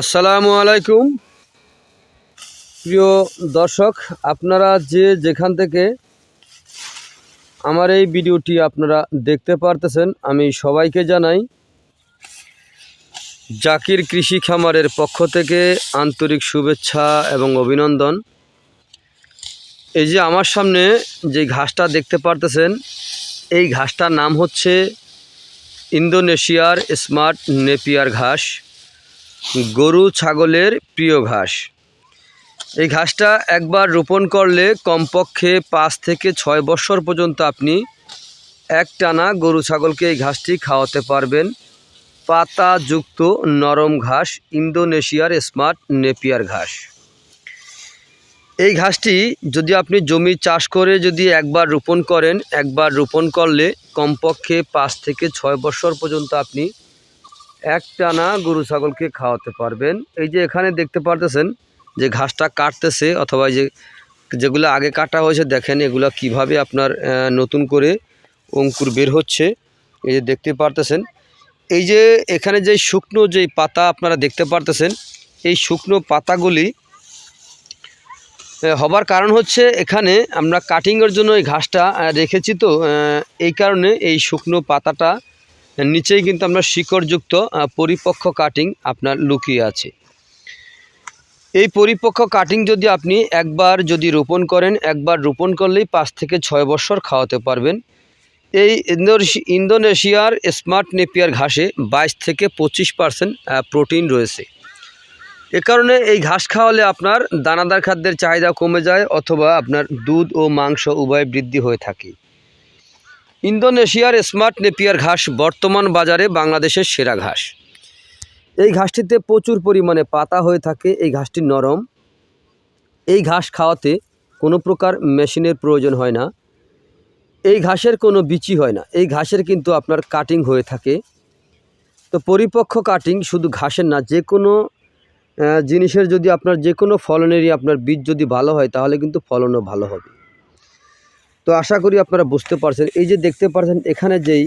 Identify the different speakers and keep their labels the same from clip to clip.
Speaker 1: আসসালামু আলাইকুম। প্রিয় দর্শক, আপনারা যে যেখান থেকে আমার এই ভিডিওটি আপনারা দেখতে পারতেছেন, আমি সবাইকে জানাই জাকির কৃষি খামারের পক্ষ থেকে আন্তরিক শুভেচ্ছা এবং অভিনন্দন। এই যে আমার সামনে যে ঘাসটা দেখতে পারতেছেন, এই ঘাসটার নাম হচ্ছে ইন্দোনেশিয়ার স্মার্ট নেপিয়ার ঘাস। গরু ছাগলের প্রিয় ঘাস। এই ঘাসটা একবার রোপণ করলে কমপক্ষে পাঁচ থেকে ছয় বছর পর্যন্ত আপনি একটানা গরু ছাগলকে এই ঘাসটি খাওয়াতে পারবেন। পাতাযুক্ত নরম ঘাস, ইন্দোনেশিয়ার স্মার্ট নেপিয়ার ঘাস। এই ঘাসটি যদি আপনি জমি চাষ করে যদি একবার রোপণ করেন, একবার রোপণ করলে কমপক্ষে পাঁচ থেকে ছয় বছর পর্যন্ত আপনি একটানা গরু ছাগলকে খাওয়াতে পারবেন। এই যে এখানে দেখতে পারতেছেন যে ঘাসটা কাটতেছে অথবা যে যেগুলো আগে কাটা হয়েছে, দেখেন এগুলো কীভাবে আপনার নতুন করে অঙ্কুর বের হচ্ছে। এই যে দেখতে পারতেছেন। এই যে এখানে যে শুকনো যেই পাতা আপনারা দেখতে পারতেছেন, এই শুকনো পাতাগুলি হবার কারণ হচ্ছে এখানে আমরা কাটিংয়ের জন্য এই ঘাসটা রেখেছি তো এই কারণে এই শুকনো পাতাটা নিচেই কিন্তু আমরা শিকড়যুক্ত পরিপক্ক কাটিং আপনার লুকিয়ে আছে। এই পরিপক্ক কাটিং যদি আপনি একবার যদি রোপণ করেন, একবার রোপণ করলেই পাঁচ থেকে ছয় বছর খাওয়াতে পারবেন। এই ইন্দোনেশি- ইন্দোনেশিয়ার স্মার্ট নেপিয়ার ঘাসে বাইশ থেকে পঁচিশ পার্সেন্ট প্রোটিন রয়েছে। এ কারণে এই ঘাস খাওয়ালে আপনার দানাদার খাদ্যের চাহিদা কমে যায়, অথবা আপনার দুধ ও মাংস উভয় বৃদ্ধি হয়ে থাকে। ইন্দোনেশিয়ার স্মার্ট নেপিয়ার ঘাস বর্তমান বাজারে বাংলাদেশের সেরা ঘাস। এই ঘাসটিতে প্রচুর পরিমাণে পাতা হয়ে থাকে, এই ঘাসটি নরম। এই ঘাস খাওয়াতে কোনো প্রকার মেশিনের প্রয়োজন হয় না। এই ঘাসের কোনো বিচি হয় না। এই ঘাসের কিন্তু আপনার কাটিং হয়ে থাকে। তো পরিপক্ক কাটিং শুধু ঘাসের না, যে কোনো জিনিসের যদি আপনার যে কোনো ফলনেরই আপনার বীজ যদি ভালো হয়, তাহলে কিন্তু ফলনও ভালো হবে। তো আশা করি আপনারা বুঝতে পারছেন। এই যে দেখতে পারছেন, এখানে যেই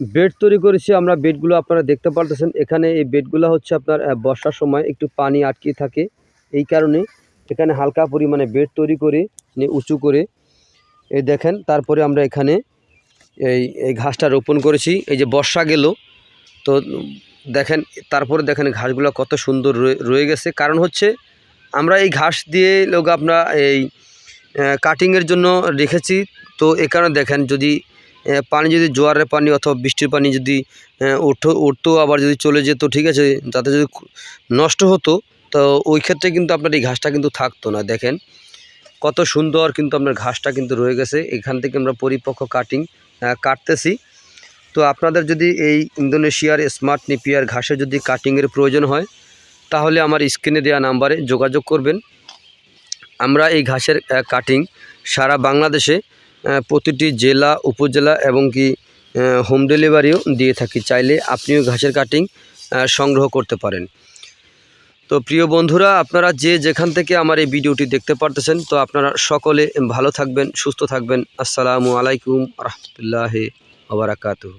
Speaker 1: বেড তৈরি করেছি, আমরা বেডগুলো আপনারা দেখতে পারতেছেন। এখানে এই বেডগুলো হচ্ছে আপনার বর্ষার সময় একটু পানি আটকে থাকে। এই কারণে এখানে হালকা পরিমাণে বেড তৈরি করে নিয়ে উঁচু করে এই দেখেন, তারপরে আমরা এখানে এই এই ঘাসটা রোপণ করেছি। এই যে বর্ষা গেল, তো দেখেন, তারপরে দেখেন ঘাসগুলো কত সুন্দর রয়ে- গেছে। কারণ হচ্ছে, আমরা এই ঘাস দিয়ে লোক আমরা এই কাটিংয়ের জন্য রেখেছি। তো এ কারণে দেখেন যদি পানি যদি জোয়ারের পানি অথবা বৃষ্টির পানি যদি উঠো, উঠতো, আবার যদি চলে যেত, ঠিক আছে, তাতে যদি নষ্ট হতো, তো ওই ক্ষেত্রে কিন্তু আপনার এই ঘাসটা কিন্তু থাকতো না। দেখেন কত সুন্দর কিন্তু আপনার ঘাসটা কিন্তু রয়ে গেছে। এখান থেকে আমরা পরিপক্ক কাটিং কাটতেছি। তো আপনাদের যদি এই ইন্দোনেশিয়ার স্মার্ট নিপিয়ার ঘাসে যদি কাটিংয়ের প্রয়োজন হয়, তাহলে আমার স্ক্রিনে দেওয়া নাম্বারে যোগাযোগ করবেন। আমরা এই ঘাসের কাটিং সারা বাংলাদেশে প্রতিটি জেলা, উপজেলা এবং কি হোম ডেলিভারিও দিয়ে থাকি। চাইলে আপনিও ঘাসের কাটিং সংগ্রহ করতে পারেন। তো প্রিয় বন্ধুরা, আপনারা যে যেখান থেকে আমার এই ভিডিওটি দেখতে পারতেছেন, তো আপনারা সকলে ভালো থাকবেন, সুস্থ থাকবেন। আসসালামু আলাইকুম রহমতুল্লাহ আবরাকাতুহ